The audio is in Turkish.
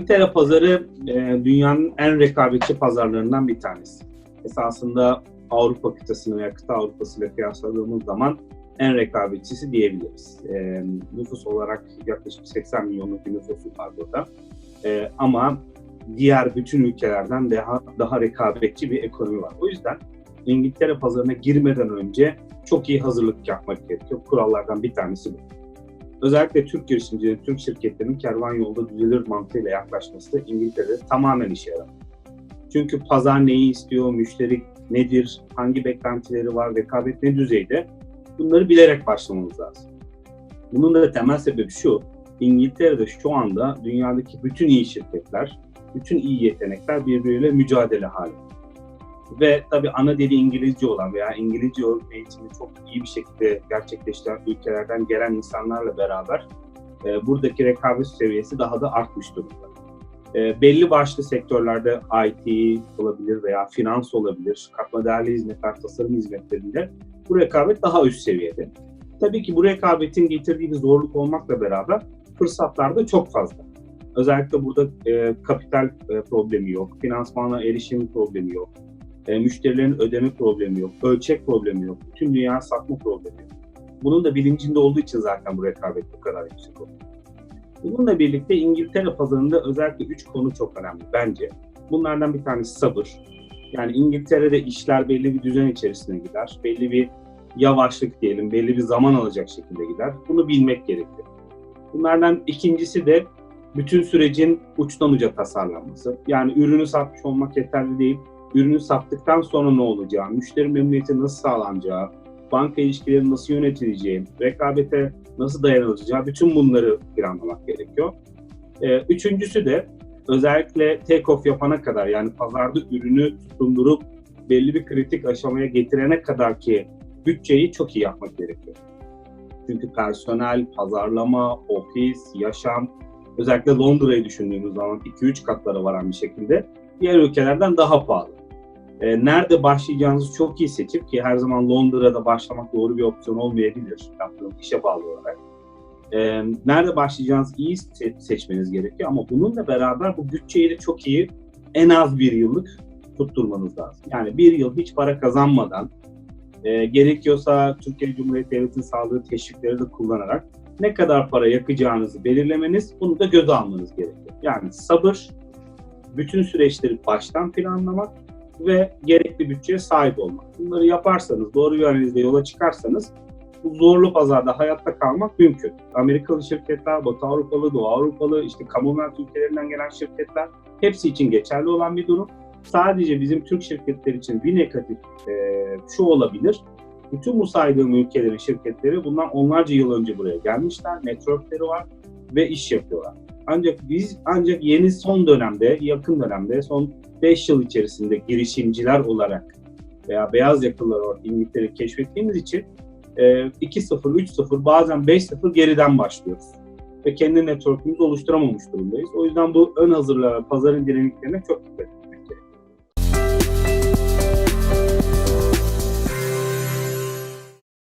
İngiltere pazarı e, dünyanın en rekabetçi pazarlarından bir tanesi. Esasında Avrupa kıtasını veya kıta Avrupası ile kıyasladığımız zaman en rekabetçisi diyebiliriz. E, nüfus olarak yaklaşık 80 milyonluk bir nüfusu var burada. E, ama diğer bütün ülkelerden daha daha rekabetçi bir ekonomi var. O yüzden İngiltere pazarına girmeden önce çok iyi hazırlık yapmak gerekiyor. Kurallardan bir tanesi bu. Özellikle Türk girişimcilerin, Türk şirketlerinin kervan yolda düzelir mantığıyla yaklaşması İngiltere'de tamamen işe yarar. Çünkü pazar neyi istiyor, müşteri nedir, hangi beklentileri var, rekabet ne düzeyde bunları bilerek başlamamız lazım. Bunun da temel sebebi şu, İngiltere'de şu anda dünyadaki bütün iyi şirketler, bütün iyi yetenekler birbiriyle mücadele halinde. Ve tabii ana dili İngilizce olan veya İngilizce eğitimi çok iyi bir şekilde gerçekleştiren ülkelerden gelen insanlarla beraber e, buradaki rekabet seviyesi daha da artmış durumda. E, belli başlı sektörlerde IT olabilir veya finans olabilir, katma değerli hizmetler, tasarım hizmetlerinde bu rekabet daha üst seviyede. Tabii ki bu rekabetin getirdiği bir zorluk olmakla beraber fırsatlar da çok fazla. Özellikle burada e, kapital e, problemi yok, finansmana erişim problemi yok, e, müşterilerin ödeme problemi yok, ölçek problemi yok, bütün dünya satma problemi yok. Bunun da bilincinde olduğu için zaten bu rekabet bu kadar yüksek oluyor. Bununla birlikte İngiltere pazarında özellikle üç konu çok önemli bence. Bunlardan bir tanesi sabır. Yani İngiltere'de işler belli bir düzen içerisine gider. Belli bir yavaşlık diyelim, belli bir zaman alacak şekilde gider. Bunu bilmek gerekiyor. Bunlardan ikincisi de bütün sürecin uçtan uca tasarlanması. Yani ürünü satmış olmak yeterli değil. Ürünü sattıktan sonra ne olacağı, müşteri memnuniyeti nasıl sağlanacağı, banka ilişkileri nasıl yönetileceği, rekabete nasıl dayanılacağı bütün bunları planlamak gerekiyor. Ee, üçüncüsü de özellikle take off yapana kadar yani pazarda ürünü tutundurup belli bir kritik aşamaya getirene kadar ki bütçeyi çok iyi yapmak gerekiyor. Çünkü personel, pazarlama, ofis, yaşam özellikle Londra'yı düşündüğümüz zaman 2-3 katlara varan bir şekilde diğer ülkelerden daha pahalı. Ee, nerede başlayacağınızı çok iyi seçip ki her zaman Londra'da başlamak doğru bir opsiyon olmayabilir yaptığınız işe bağlı olarak. Ee, nerede başlayacağınızı iyi se- seçmeniz gerekiyor ama bununla beraber bu bütçeyi de çok iyi en az bir yıllık tutturmanız lazım. Yani bir yıl hiç para kazanmadan e, gerekiyorsa Türkiye Cumhuriyeti Devleti'nin sağladığı teşvikleri de kullanarak ne kadar para yakacağınızı belirlemeniz, bunu da göze almanız gerekiyor. Yani sabır, bütün süreçleri baştan planlamak ve gerekli bütçeye sahip olmak. Bunları yaparsanız, doğru analizle yola çıkarsanız bu zorlu pazarda hayatta kalmak mümkün. Amerikalı şirketler, Batı Avrupalı, Doğu Avrupalı, işte Commonwealth ülkelerinden gelen şirketler hepsi için geçerli olan bir durum. Sadece bizim Türk şirketler için bir negatif e, şu olabilir. Bütün bu saydığım ülkelerin şirketleri bundan onlarca yıl önce buraya gelmişler. Networkleri var ve iş yapıyorlar. Ancak biz ancak yeni son dönemde, yakın dönemde, son 5 yıl içerisinde girişimciler olarak veya beyaz yakalılar olarak İngiltere'yi keşfettiğimiz için e, 2-0, 3-0 bazen 5-0 geriden başlıyoruz. Ve kendi network'ümüzü oluşturamamış durumdayız. O yüzden bu ön hazırlığa, pazarın dinamiklerine çok dikkat edin.